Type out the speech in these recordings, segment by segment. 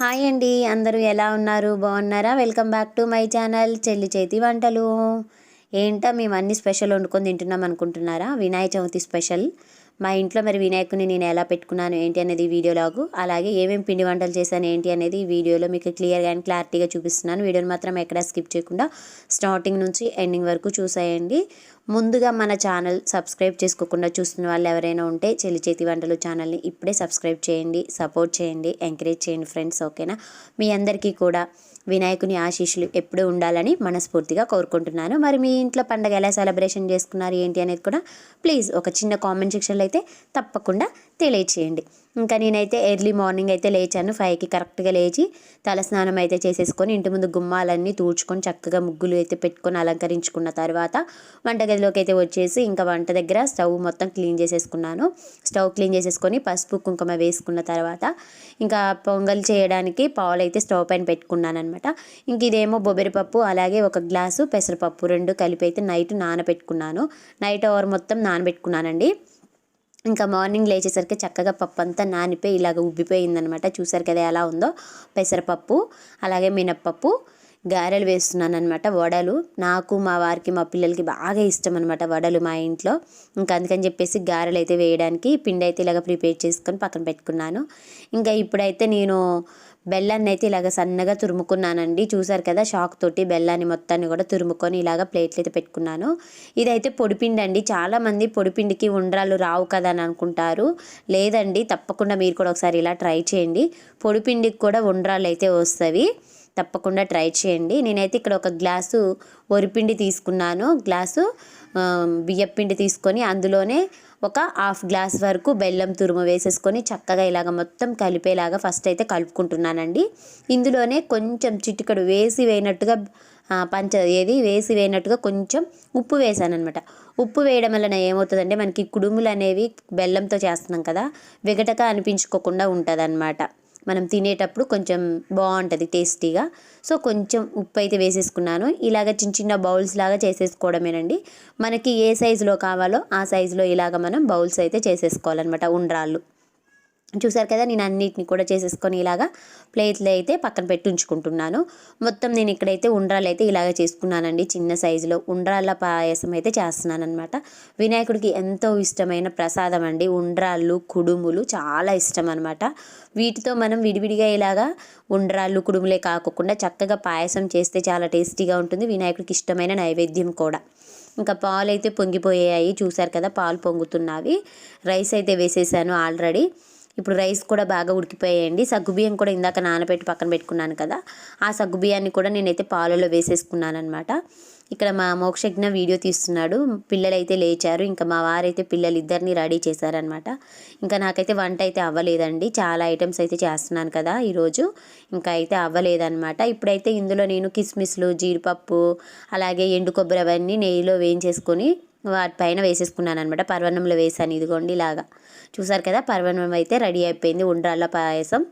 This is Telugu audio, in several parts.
హాయ్ అండి అందరూ ఎలా ఉన్నారు? బాగున్నారా? Welcome back to my channel చెల్లి చేతి వంటలు. ఏంటో మేము అన్ని స్పెషల్ వండుకొని తింటున్నాం అనుకుంటున్నారా? వినాయక చవితి స్పెషల్. మా ఇంట్లో మరి వినాయకుని నేను ఎలా పెట్టుకున్నాను ఏంటి అనేది వీడియోలాగు అలాగే ఏమేమి పిండి వంటలు చేశాను ఏంటి అనేది ఈ వీడియోలో మీకు క్లియర్గా అండ్ క్లారిటీగా చూపిస్తున్నాను. వీడియోని మాత్రం ఎక్కడా స్కిప్ చేయకుండా స్టార్టింగ్ నుంచి ఎండింగ్ వరకు చూసేయండి. ముందుగా మన ఛానల్ సబ్స్క్రైబ్ చేసుకోకుండా చూస్తున్న వాళ్ళు ఎవరైనా ఉంటే చెల్లి చేతి వంటలు ఛానల్ని ఇప్పుడే సబ్స్క్రైబ్ చేయండి సపోర్ట్ చేయండి ఎంకరేజ్ చేయండి ఫ్రెండ్స్ ఓకేనా? మీ అందరికీ కూడా వినాయకుని ఆశీస్సులు ఎప్పుడూ ఉండాలని మనస్ఫూర్తిగా కోరుకుంటున్నాను. మరి మీ ఇంట్లో పండగ ఎలా సెలబ్రేషన్ చేసుకున్నారు ఏంటి అనేది కూడా ప్లీజ్ ఒక చిన్న కామెంట్ సెక్షన్లో అయితే తప్పకుండా తెలియచేయండి. ఇంకా నేనైతే ఎర్లీ మార్నింగ్ అయితే లేచాను. ఫైవ్కి కరెక్ట్గా లేచి తలస్నానం అయితే చేసేసుకొని ఇంటి ముందు గుమ్మాలన్నీ తూడ్చుకొని చక్కగా ముగ్గులు అయితే పెట్టుకొని అలంకరించుకున్న తర్వాత వంటగదిలోకి అయితే వచ్చేసి ఇంకా వంట దగ్గర స్టవ్ మొత్తం క్లీన్ చేసేసుకున్నాను. స్టవ్ క్లీన్ చేసేసుకొని పసుపు కుంకుమ వేసుకున్న తర్వాత ఇంకా పొంగల్ చేయడానికి పాలు అయితే స్టవ్ పైన పెట్టుకున్నాను అనమాట ఇంక ఇదేమో బొబ్బరిపప్పు అలాగే ఒక గ్లాసు పెసరపప్పు రెండు కలిపి అయితే నైట్ నానబెట్టుకున్నాను. నైట్ ఓవర్ మొత్తం నానబెట్టుకున్నానండి. ఇంకా మార్నింగ్ లేచేసరికి చక్కగా పప్పు అంతా నానిపోయి ఇలాగ ఉబ్బిపోయిందనమాట. చూసారు కదా ఎలా ఉందో? పెసరపప్పు అలాగే మినప్పప్పు గారెలు వేస్తున్నాను అనమాట వడలు. నాకు మా వారికి మా పిల్లలకి బాగా ఇష్టం అనమాట వడలు మా ఇంట్లో. ఇంకా అందుకని చెప్పేసి గారెలు అయితే వేయడానికి పిండి అయితే ఇలాగ ప్రిపేర్ చేసుకొని పక్కన పెట్టుకున్నాను. ఇంకా ఇప్పుడైతే నేను బెల్లాన్ని అయితే ఇలాగ సన్నగా తురుముకున్నానండి. చూసారు కదా షాక్ తోటి బెల్లాన్ని మొత్తాన్ని కూడా తురుముకొని ఇలాగ ప్లేట్లు అయితే పెట్టుకున్నాను. ఇదైతే పొడిపిండి అండి చాలామంది పొడిపిండికి ఉండ్రాలు రావు కదా అని అనుకుంటారు. లేదండి తప్పకుండా మీరు కూడా ఒకసారి ఇలా ట్రై చేయండి. పొడిపిండికి కూడా ఉండ్రాలు అయితే వస్తాయి తప్పకుండా ట్రై చేయండి. నేనైతే ఇక్కడ ఒక గ్లాసు వరిపిండి తీసుకున్నాను. గ్లాసు బియ్యపిండి తీసుకొని అందులోనే ఒక హాఫ్ గ్లాస్ వరకు బెల్లం తురుము వేసేసుకొని చక్కగా ఇలాగ మొత్తం కలిపేలాగా ఫస్ట్ అయితే కలుపుకుంటున్నానండి. ఇందులోనే కొంచెం చిటికడు వేసి వేయనట్టుగా పంచ ఏది? వేసి వేయనట్టుగా కొంచెం ఉప్పు వేసాను అనమాట ఉప్పు వేయడం వలన ఏమవుతుందంటే మనకి కుడుములు అనేవి బెల్లంతో చేస్తున్నాం కదా విగటగా అనిపించుకోకుండా ఉంటుంది అన్నమాట మనం తినేటప్పుడు కొంచెం బాగుంటుంది టేస్టీగా. సో కొంచెం ఉప్పు అయితే వేసేసుకున్నాను. ఇలాగ చిన్న చిన్న బౌల్స్ లాగా చేసేసుకోవడమేనండి. మనకి ఏ సైజులో కావాలో ఆ సైజులో ఇలాగ మనం బౌల్స్ అయితే చేసేసుకోవాలన్నమాట ఉండ్రాళ్ళు. చూసారు కదా నేను అన్నిటిని కూడా చేసేసుకొని ఇలాగా ప్లేట్లు అయితే పక్కన పెట్టి ఉంచుకుంటున్నాను. మొత్తం నేను ఇక్కడైతే ఉండ్రాలు అయితే ఇలాగ చేసుకున్నానండి. చిన్న సైజులో ఉండ్రాళ్ళ పాయసం అయితే చేస్తున్నాను అనమాట వినాయకుడికి ఎంతో ఇష్టమైన ప్రసాదం అండి. ఉండ్రాళ్ళు కుడుములు చాలా ఇష్టం అనమాట వీటితో మనం విడివిడిగా ఇలాగా ఉండ్రాళ్ళు కుడుములే కాకుండా చక్కగా పాయసం చేస్తే చాలా టేస్టీగా ఉంటుంది. వినాయకుడికి ఇష్టమైన నైవేద్యం కూడా. ఇంకా పాలు అయితే పొంగిపోయాయి. చూసారు కదా పాలు పొంగుతున్నవి. రైస్ అయితే వేసేసాను ఆల్రెడీ. ఇప్పుడు రైస్ కూడా బాగా ఉడికిపోయాయండి. సగ్గుబియ్యం కూడా ఇందాక నానబెట్టి పక్కన పెట్టుకున్నాను కదా. ఆ సగ్గుబియ్యాన్ని కూడా నేనైతే పాలలో వేసేసుకున్నాను అనమాట ఇక్కడ మా మోక్షజ్ఞ వీడియో తీస్తున్నాడు. పిల్లలైతే లేచారు. ఇంకా మా వారైతే పిల్లలు ఇద్దరిని రెడీ చేశారనమాట ఇంకా నాకైతే వంట అయితే అవ్వలేదండి. చాలా ఐటమ్స్ అయితే చేస్తున్నాను కదా ఈరోజు. ఇంకా అయితే అవ్వలేదన్నమాట. ఇప్పుడైతే ఇందులో నేను కిస్మిస్లు జీడిపప్పు అలాగే ఎండు కొబ్బరి అవన్నీ నెయ్యిలో వేయించేసుకొని వాటిపైన వేసేసుకున్నాను అనమాట పర్వన్నంలో వేసాను. ఇదిగోండి ఇలాగా. చూసారు కదా? పర్వన్నం అయితే రెడీ అయిపోయింది. ఉండ్రాళ్ళ పాయసం.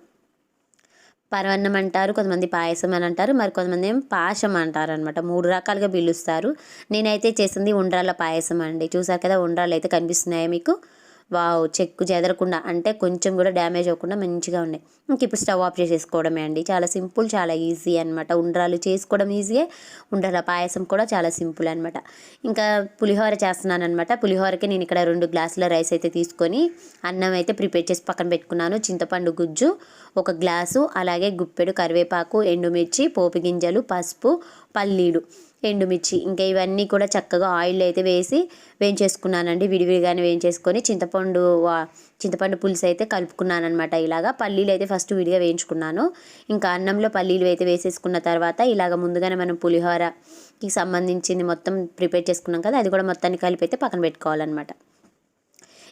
పరవన్నం అంటారు కొంతమంది పాయసం అని అంటారు మరి కొంతమంది ఏం పాశం అంటారు అనమాట మూడు రకాలుగా పిలుస్తారు. నేనైతే చేసింది ఉండ్రాళ్ళ పాయసం అండి. చూసారు కదా? ఉండ్రాళ్ళు అయితే కనిపిస్తున్నాయా మీకు? వావ్ చెక్కు చెదరకుండా అంటే కొంచెం కూడా డ్యామేజ్ అవ్వకుండా మంచిగా ఉన్నాయి. ఇంక ఇప్పుడు స్టవ్ ఆఫ్ చేసేసుకోవడమే అండి. చాలా సింపుల్ చాలా ఈజీ అనమాట ఉండ్రాలు చేసుకోవడం ఈజీయే. ఉండ్రాల పాయసం కూడా చాలా సింపుల్ అనమాట ఇంకా పులిహోర చేస్తున్నాను అనమాట పులిహోరకి నేను ఇక్కడ రెండు గ్లాసుల రైస్ అయితే తీసుకొని అన్నం అయితే ప్రిపేర్ చేసి పక్కన పెట్టుకున్నాను. చింతపండు గుజ్జు ఒక గ్లాసు అలాగే గుప్పెడు కరివేపాకు ఎండుమిర్చి పోపు గింజలు పసుపు పల్లీలు. ఎండుమిర్చి. ఇంకా ఇవన్నీ కూడా చక్కగా ఆయిల్ అయితే వేసి వేయించేసుకున్నానండి. విడివిడిగానే వేయించేసుకొని చింతపండు చింతపండు పులుసు అయితే కలుపుకున్నాను అనమాట ఇలాగా. పల్లీలు అయితే ఫస్ట్ విడిగా వేయించుకున్నాను. ఇంకా అన్నంలో పల్లీలు అయితే వేసేసుకున్న తర్వాత ఇలాగ ముందుగానే మనం పులిహోరకి సంబంధించింది మొత్తం ప్రిపేర్ చేసుకున్నాం కదా అది కూడా మొత్తాన్ని కలిపి అయితే పక్కన పెట్టుకోవాలన్నమాట.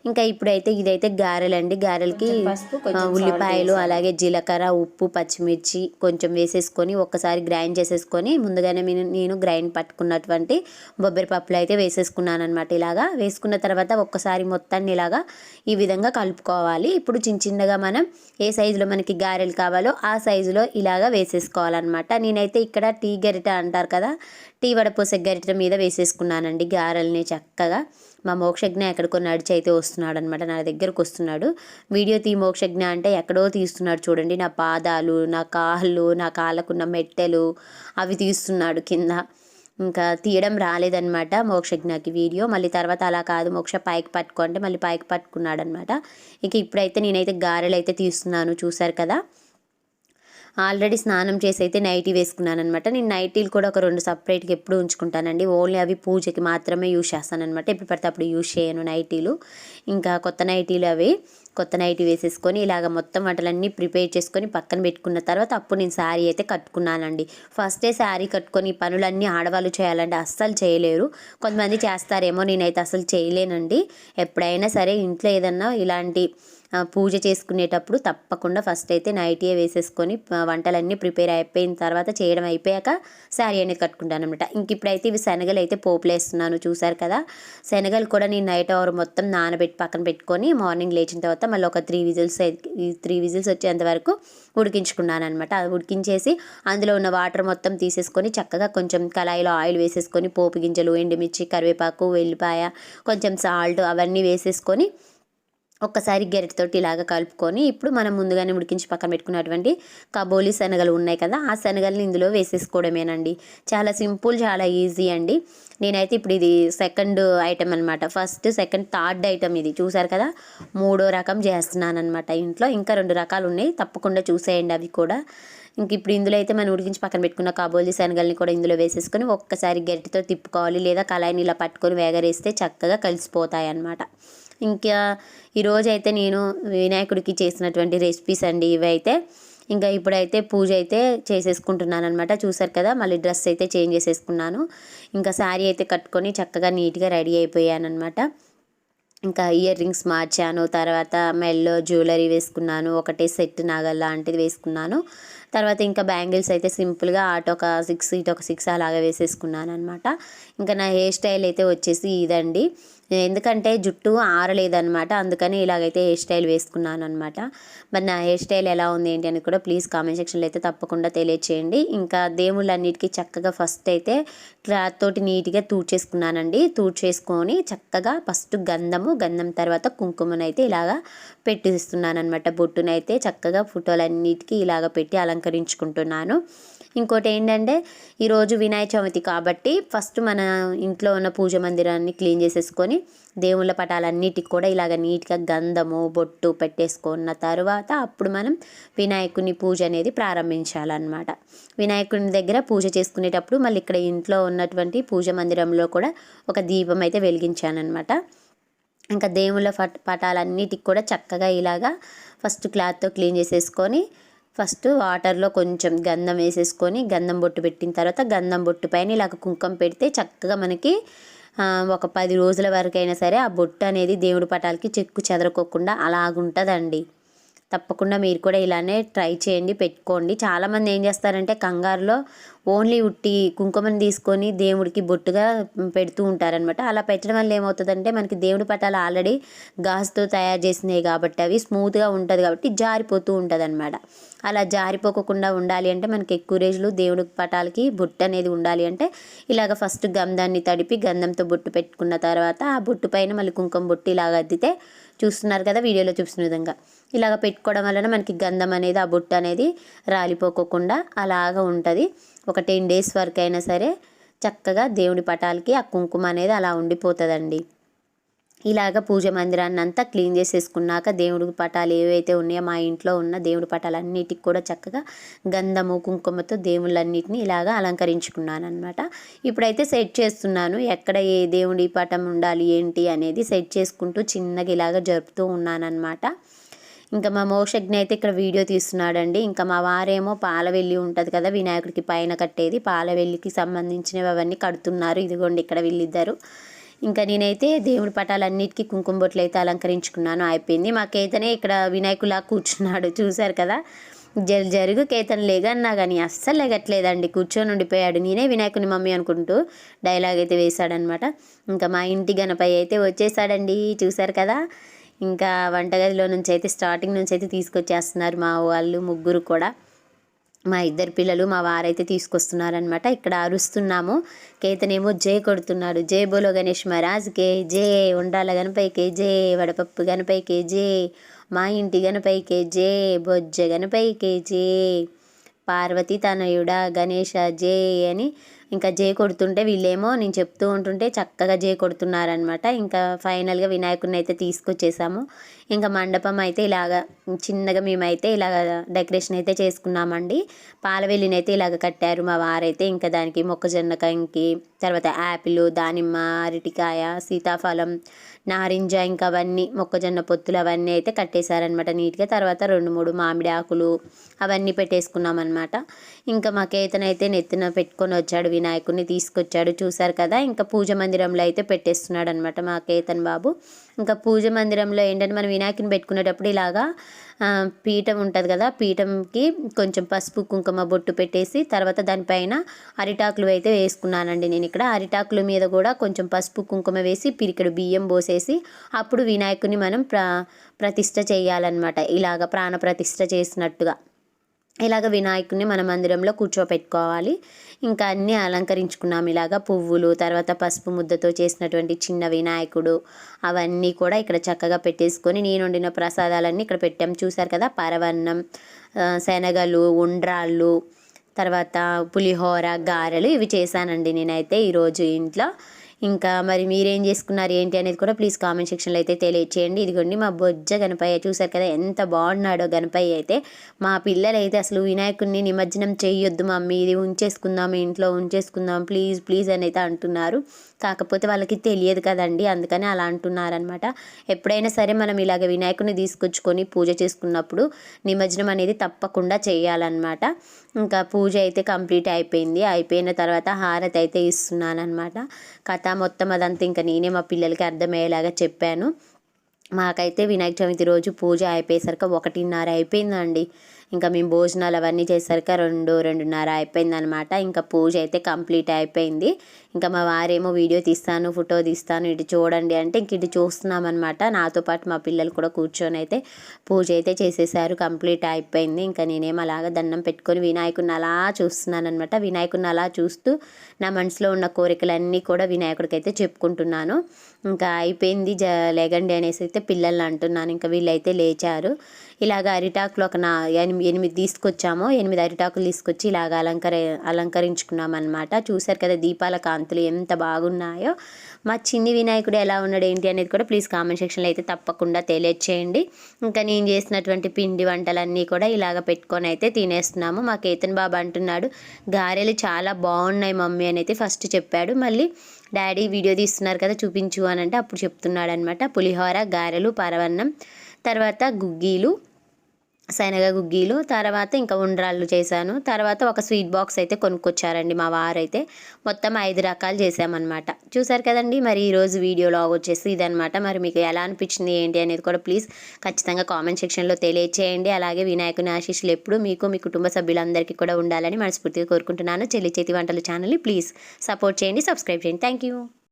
ఇంకా ఇప్పుడైతే ఇదైతే గారెలండి. గారెలకి ఉల్లిపాయలు అలాగే జీలకర్ర ఉప్పు పచ్చిమిర్చి కొంచెం వేసేసుకొని ఒక్కసారి గ్రైండ్ చేసేసుకొని ముందుగానే నేను గ్రైండ్ పట్టుకున్నటువంటి బొబ్బరి పప్పులు అయితే వేసేసుకున్నాను అనమాట ఇలాగా వేసుకున్న తర్వాత ఒక్కసారి మొత్తాన్ని ఇలాగా ఈ విధంగా కలుపుకోవాలి. ఇప్పుడు చిన్న చిన్నగా మనం ఏ సైజులో మనకి గారెలు కావాలో ఆ సైజులో ఇలాగా వేసేసుకోవాలన్నమాట. నేనైతే ఇక్కడ టీ గరిట అంటారు కదా టీ వడపోసే గరిట మీద వేసేసుకున్నానండి గారెల్ని చక్కగా. మా మోక్షజ్ఞ ఎక్కడికో నడిచి అయితే వస్తున్నాడు అనమాట నా దగ్గరకు వస్తున్నాడు. వీడియో తీ మోక్షజ్ఞ అంటే ఎక్కడో తీస్తున్నాడు చూడండి. నా పాదాలు నా కాళ్ళు నా కాళ్ళకున్న మెట్టెలు అవి తీస్తున్నాడు కింద. ఇంకా తీయడం రాలేదనమాట మోక్షజ్ఞకి వీడియో. మళ్ళీ తర్వాత అలా కాదు. మోక్ష పైకి పట్టుకో అంటే మళ్ళీ పైకి పట్టుకున్నాడు అనమాట ఇక ఇప్పుడైతే నేనైతే గారెలు అయితే తీస్తున్నాను. చూసారు కదా? ఆల్రెడీ స్నానం చేసి అయితే నైటీ వేసుకున్నాను అనమాట నేను నైటీలు కూడా ఒక రెండు సపరేట్గా ఎప్పుడు ఉంచుకుంటానండి. ఓన్లీ అవి పూజకి మాత్రమే యూజ్ చేస్తానమాట ఎప్పుడు పడితే అప్పుడు యూజ్ చేయను నైటీలు. ఇంకా కొత్త నైటీలు అవి. కొత్త నైటీ వేసేసుకొని ఇలాగ మొత్తం వంటలన్నీ ప్రిపేర్ చేసుకొని పక్కన పెట్టుకున్న తర్వాత అప్పుడు నేను శారీ అయితే కట్టుకున్నానండి. ఫస్టే శారీ కట్టుకొని పనులన్నీ ఆడవాళ్ళు చేయాలంటే అస్సలు చేయలేరు. కొంతమంది చేస్తారేమో నేనైతే అసలు చేయలేనండి. ఎప్పుడైనా సరే ఇంట్లో ఏదన్నా ఇలాంటి పూజ చేసుకునేటప్పుడు తప్పకుండా ఫస్ట్ అయితే నైటీయే వేసేసుకొని వంటలన్నీ ప్రిపేర్ అయిపోయిన తర్వాత చేయడం అయిపోయాక శారీ అనేది కట్టుకుంటాను అనమాట ఇంక ఇప్పుడైతే ఇవి శనగలు అయితే పోపులేస్తున్నాను చూసారు కదా? శనగలు కూడా నేను నైట్ అవర్ మొత్తం నానబెట్టి పక్కన పెట్టుకొని మార్నింగ్ లేచిన తర్వాత మళ్ళీ ఒక త్రీ విజిల్స్ త్రీ విజిల్స్ వచ్చేంత వరకు ఉడికించుకున్నాను అనమాట అది ఉడికించేసి అందులో ఉన్న వాటర్ మొత్తం తీసేసుకొని చక్కగా కొంచెం కళాయిలో ఆయిల్ వేసేసుకొని పోపు గింజలు ఎండుమిర్చి కరివేపాకు వెల్లిపాయ కొంచెం సాల్ట్ అవన్నీ వేసేసుకొని ఒక్కసారి గెరటితోటి ఇలాగ కలుపుకొని ఇప్పుడు మనం ముందుగానే ఉడికించి పక్కన పెట్టుకున్నటువంటి కబోలి శనగలు ఉన్నాయి కదా ఆ శనగల్ని ఇందులో వేసేసుకోవడమేనండి. చాలా సింపుల్ చాలా ఈజీ అండి. నేనైతే ఇప్పుడు ఇది సెకండ్ ఐటమ్ అనమాట ఫస్ట్ సెకండ్ థర్డ్ ఐటమ్ ఇది. చూసారు కదా? మూడో రకం చేస్తున్నాను అనమాట ఇంట్లో. ఇంకా రెండు రకాలు ఉన్నాయి. తప్పకుండా చూసేయండి అవి కూడా. ఇంక ఇప్పుడు ఇందులో అయితే మనం ఉడికించి పక్కన పెట్టుకున్న కాబోలి శనగల్ని కూడా ఇందులో వేసేసుకొని ఒక్కసారి గట్టితో తిప్పుకోవాలి. లేదా కళాయిని ఇలా పట్టుకొని వేగరేస్తే చక్కగా కలిసిపోతాయి అన్నమాట ఇంకా ఈరోజు అయితే నేను వినాయకుడికి చేసినటువంటి రెసిపీస్ అండి ఇవైతే. ఇంకా ఇప్పుడైతే పూజ అయితే చేసేసుకుంటున్నాను అనమాట చూసారు కదా మళ్ళీ డ్రెస్ అయితే చేంజ్ చేసేసుకున్నాను. ఇంకా శారీ అయితే కట్టుకొని చక్కగా నీట్గా రెడీ అయిపోయాను అనమాట ఇంకా ఇయర్ రింగ్స్ మార్చాను తర్వాత మెల్లో జ్యువెలరీ వేసుకున్నాను ఒకటే సెట్ నాగల్ లాంటిది వేసుకున్నాను. తర్వాత ఇంకా బ్యాంగిల్స్ అయితే సింపుల్గా అటు ఒక సిక్స్ ఇటు ఒక సిక్స్ అలాగా వేసేసుకున్నాను అనమాట ఇంకా నా హెయిర్ స్టైల్ అయితే వచ్చేసి ఇదండి. ఎందుకంటే జుట్టు ఆరలేదనమాట అందుకని ఇలాగైతే హెయిర్ స్టైల్ వేసుకున్నాను అనమాట మరి నా హెయిర్ స్టైల్ ఎలా ఉంది ఏంటి అని కూడా ప్లీజ్ కామెంట్ సెక్షన్లో అయితే తప్పకుండా తెలియచేయండి. ఇంకా దేవుళ్ళన్నిటికీ చక్కగా ఫస్ట్ అయితే క్లాత్ తోటి నీట్గా తూడ్చేసుకున్నానండి. తూడ్చేసుకొని చక్కగా ఫస్ట్ గంధము గంధం తర్వాత కుంకుమనైతే ఇలాగా పెట్టిస్తున్నాను అనమాట బొట్టునైతే చక్కగా ఫోటోలన్నిటికీ ఇలాగ పెట్టి అలంకరించుకుంటున్నాను. ఇంకోటి ఏంటంటే ఈరోజు వినాయక చవితి కాబట్టి ఫస్ట్ మన ఇంట్లో ఉన్న పూజ మందిరాన్ని క్లీన్ చేసేసుకొని దేవుళ్ళ పటాలన్నిటికి కూడా ఇలాగ నీట్గా గంధము బొట్టు పెట్టేసుకున్న తర్వాత అప్పుడు మనం వినాయకుని పూజ అనేది ప్రారంభించాలన్నమాట. వినాయకుని దగ్గర పూజ చేసుకునేటప్పుడు మళ్ళీ ఇక్కడ ఇంట్లో ఉన్నటువంటి పూజ మందిరంలో కూడా ఒక దీపం అయితే వెలిగించానమాట ఇంకా దేవుళ్ళ పటాలన్నిటికి కూడా చక్కగా ఇలాగా ఫస్ట్ క్లాత్తో క్లీన్ చేసేసుకొని ఫస్ట్ వాటర్లో కొంచెం గంధం వేసేసుకొని గంధం బొట్టు పెట్టిన తర్వాత గంధం బొట్టు పైన ఇలాగ కుంకం పెడితే చక్కగా మనకి ఒక పది రోజుల వరకు అయినా సరే ఆ బొట్టు అనేది దేవుడి పటాలకి చెక్కు చెదరకోకుండా అలాగుంటుందండి. తప్పకుండా మీరు కూడా ఇలానే ట్రై చేయండి పెట్టుకోండి. చాలామంది ఏం చేస్తారంటే కంగారులో ఓన్లీ ఉట్టి కుంకుమని తీసుకొని దేవుడికి బొట్టుగా పెడుతూ ఉంటారనమాట అలా పెట్టడం వల్ల ఏమవుతుందంటే మనకి దేవుడి పటాలు ఆల్రెడీ గాజుతో తయారు చేసినాయి కాబట్టి అవి స్మూత్గా ఉంటుంది కాబట్టి జారిపోతూ ఉంటుంది అనమాట అలా జారిపోకుండా ఉండాలి అంటే మనకి ఎక్కువ రోజులు దేవుడి పటాలకి బొట్టు అనేది ఉండాలి అంటే ఇలాగ ఫస్ట్ గంధాన్ని తడిపి గంధంతో బొట్టు పెట్టుకున్న తర్వాత ఆ బొట్టు పైన మళ్ళీ కుంకుమ బొట్టు ఇలాగ అద్దితే చూస్తున్నారు కదా వీడియోలో చూపిన విధంగా. ఇలాగ పెట్టుకోవడం వలన మనకి గంధం అనేది ఆ బొట్టు అనేది రాలిపోకోకుండా అలాగ ఉంటుంది. ఒక టెన్ డేస్ వరకు అయినా సరే చక్కగా దేవుడి పటాలకి ఆ కుంకుమ అనేది అలా ఉండిపోతుందండి. ఇలాగ పూజ మందిరాన్ని అంతా క్లీన్ చేసేసుకున్నాక దేవుడి పటాలు ఏవైతే ఉన్నాయో మా ఇంట్లో ఉన్న దేవుడి పటాలన్నిటికి కూడా చక్కగా గంధము కుంకుమతో దేవుళ్ళన్నిటిని ఇలాగ అలంకరించుకున్నాను అనమాట ఇప్పుడైతే సెట్ చేస్తున్నాను. ఎక్కడ ఏ దేవుడి పటం ఉండాలి ఏంటి అనేది సెట్ చేసుకుంటూ చిన్నగా ఇలాగ జరుపుతూ ఉన్నానన్నమాట. ఇంకా మా మోక్షజ్ఞ అయితే ఇక్కడ వీడియో తీస్తున్నాడండి. ఇంకా మా వారేమో పాలవెల్లి ఉంటుంది కదా వినాయకుడికి పైన కట్టేది. పాలవెల్లికి సంబంధించినవి అవన్నీ కడుతున్నారు. ఇదిగోండి ఇక్కడ వీళ్ళిద్దరు. ఇంకా నేనైతే దేవుడి పటాలన్నిటికీ కుంకుమ బొట్లు అయితే అలంకరించుకున్నాను. అయిపోయింది. మా కేతనే ఇక్కడ వినాయకులా కూర్చున్నాడు. చూశారు కదా? జరి జరుగు కేతన్ లేగన్నా కానీ అస్సలు లేగట్లేదండి. కూర్చొని ఉండిపోయాడు. నేనే వినాయకుని మమ్మీ అనుకుంటూ డైలాగ్ అయితే వేశాడనమాట ఇంకా మా ఇంటి గణపై అయితే వచ్చేసాడండి. చూశారు కదా? ఇంకా వంటగదిలో నుంచి అయితే స్టార్టింగ్ నుంచి అయితే తీసుకొచ్చేస్తున్నారు మా వాళ్ళు ముగ్గురు కూడా. మా ఇద్దరు పిల్లలు మా వారైతే తీసుకొస్తున్నారనమాట ఇక్కడ అరుస్తున్నాము. కేతనేమో జే కొడుతున్నాడు. జే బోలో గణేష్ మహారాజ్కే జే ఉండాల గణపైకే జే వడపప్పు గణపైకే జే మా ఇంటి గణపైకే జే బొజ్జ గణపైకే జే పార్వతి తనయుడ గణేష జే అని ఇంకా జే కొడుతుంటే వీళ్ళేమో నేను చెప్తూ ఉంటుంటే చక్కగా జే కొడుతున్నారనమాట ఇంకా ఫైనల్గా వినాయకుడిని అయితే తీసుకొచ్చేసాము. ఇంకా మండపం అయితే ఇలాగ చిన్నగా మేమైతే ఇలాగ డెకరేషన్ అయితే చేసుకున్నామండి. పాలవెల్లిని అయితే ఇలాగ కట్టారు మా వారైతే. ఇంకా దానికి మొక్కజొన్న కంకి తర్వాత యాపిల్ దానిమ్మ అరటికాయ సీతాఫలం నారింజ ఇంకా అవన్నీ మొక్కజొన్న పొత్తులు అవన్నీ అయితే కట్టేశారనమాట నీట్గా. తర్వాత రెండు మూడు మామిడి ఆకులు అవన్నీ పెట్టేసుకున్నాం అనమాట ఇంకా మా కేతనైతే నెత్తిన పెట్టుకొని వచ్చాడు వినాయకుడిని తీసుకొచ్చాడు. చూశారు కదా? ఇంకా పూజ మందిరంలో అయితే పెట్టేస్తున్నాడు అనమాట మా కేతన్ బాబు. ఇంకా పూజ మందిరంలో ఏంటంటే మనం వినాయకుని పెట్టుకునేటప్పుడు ఇలాగా పీఠం ఉంటుంది కదా? పీఠంకి కొంచెం పసుపు కుంకుమ బొట్టు పెట్టేసి తర్వాత దానిపైన అరిటాకులు అయితే వేసుకున్నానండి నేను ఇక్కడ. అరిటాకుల మీద కూడా కొంచెం పసుపు కుంకుమ వేసి పిరికెడు బియ్యం పోసేసి అప్పుడు వినాయకుని మనం ప్ర ప్రతిష్ట చేయాలన్నమాట. ఇలాగ ప్రాణ ప్రతిష్ట చేసినట్టుగా. ఇలాగ వినాయకుడిని మన మందిరంలో కూర్చోపెట్టుకోవాలి. ఇంకా అన్నీ అలంకరించుకున్నాం ఇలాగ పువ్వులు తర్వాత పసుపు ముద్దతో చేసినటువంటి చిన్న వినాయకుడు అవన్నీ కూడా ఇక్కడ చక్కగా పెట్టేసుకొని నేను వండిన ప్రసాదాలన్నీ ఇక్కడ పెట్టాం. చూసారు కదా? పరవన్నం శనగలు ఉండ్రాళ్ళు తర్వాత పులిహోర గారెలు ఇవి చేశానండి నేనైతే ఈరోజు ఇంట్లో. ఇంకా మరి మీరేం చేసుకున్నారు ఏంటి అనేది కూడా ప్లీజ్ కామెంట్ సెక్షన్లో అయితే తెలియచేయండి. ఇదిగోండి మా బొజ్జ గణపయ్య చూసారు కదా ఎంత బాగున్నాడో గణపయ్య అయితే. మా పిల్లలైతే అసలు వినాయకుడిని నిమజ్జనం చేయొద్దు మమ్మీ ఇది ఉంచేసుకుందాం ఇంట్లో ఉంచేసుకుందాం ప్లీజ్ ప్లీజ్ అని అయితే అంటున్నారు. కాకపోతే వాళ్ళకి తెలియదు కదండి. అందుకని అలా అంటున్నారనమాట ఎప్పుడైనా సరే మనం ఇలాగ వినాయకుని తీసుకొచ్చుకొని పూజ చేసుకున్నప్పుడు నిమజ్జనం అనేది తప్పకుండా చేయాలన్నమాట. ఇంకా పూజ అయితే కంప్లీట్ అయిపోయింది. అయిపోయిన తర్వాత హారతి అయితే ఇస్తున్నాను అనమాట కథ మొత్తం అదంతా ఇంకా నేనే మా పిల్లలకి అర్థమయ్యేలాగా చెప్పాను. మాకైతే వినాయక చవితి రోజు పూజ అయిపోయేసరికి ఒకటిన్నర అయిపోయిందండి. ఇంకా మేము భోజనాలు అవన్నీ చేసరికి రెండు రెండున్నర అయిపోయిందనమాట ఇంకా పూజ అయితే కంప్లీట్ అయిపోయింది. ఇంకా మా వారేమో వీడియో తీస్తాను ఫోటో తీస్తాను ఇటు చూడండి అంటే ఇంక ఇటు చూస్తున్నామన్నమాట. నాతో పాటు మా పిల్లలు కూడా కూర్చొని అయితే పూజ అయితే చేసేసారు. కంప్లీట్ అయిపోయింది. ఇంకా నేనేమో అలాగా దండం పెట్టుకొని వినాయకుడిని అలా చూస్తున్నాను అనమాట వినాయకుడిని అలా చూస్తూ నా మనసులో ఉన్న కోరికలన్నీ కూడా వినాయకుడికి అయితే చెప్పుకుంటున్నాను. ఇంకా అయిపోయింది. జ లేగండి అనేసి అయితే పిల్లల్ని అంటున్నాను. ఇంకా వీళ్ళైతే లేచారు. ఇలాగ అరిటాకులు ఒక నా ఎనిమిది తీసుకొచ్చాము. ఎనిమిది అరిటాకులు తీసుకొచ్చి ఇలాగ అలంకర అలంకరించుకున్నాం అనమాట చూశారు కదా దీపాల కాంతులు ఎంత బాగున్నాయో. మా చిన్ని వినాయకుడు ఎలా ఉన్నాడు ఏంటి అనేది కూడా ప్లీజ్ కామెంట్ సెక్షన్లో అయితే తప్పకుండా తెలియచేయండి. ఇంకా నేను చేసినటువంటి పిండి వంటలన్నీ కూడా ఇలాగ పెట్టుకొని అయితే తినేస్తున్నాము. మా కేతన్ బాబు అంటున్నాడు గారెలు చాలా బాగున్నాయి మమ్మీ అని అయితే ఫస్ట్ చెప్పాడు. మళ్ళీ డాడీ వీడియో తీస్తున్నారు కదా చూపించు అని అంటే అప్పుడు చెప్తున్నాడు అనమాట పులిహోర గారెలు పరవన్నం తర్వాత గుగ్గీలు శనగ గుగ్గీలు తర్వాత ఇంకా ఉండ్రాళ్ళు చేశాను. తర్వాత ఒక స్వీట్ బాక్స్ అయితే కొనుక్కొచ్చారండి మా వారైతే. మొత్తం ఐదు రకాలు చేసామన్నమాట చూసారు కదండి మరి ఈరోజు వీడియో లాగ్ వచ్చేసి ఇదనమాట మరి మీకు ఎలా అనిపించింది ఏంటి అనేది కూడా ప్లీజ్ ఖచ్చితంగా కామెంట్ సెక్షన్లో తెలియచేయండి. అలాగే వినాయకుని ఆశీస్సులు ఎప్పుడు మీకు మీ కుటుంబ సభ్యులందరికీ కూడా ఉండాలని మనస్ఫూర్తిగా కోరుకుంటున్నాను. చెల్లి చేతి వంటలు ఛానల్ని ప్లీజ్ సపోర్ట్ చేయండి సబ్స్క్రైబ్ చేయండి. Thank you.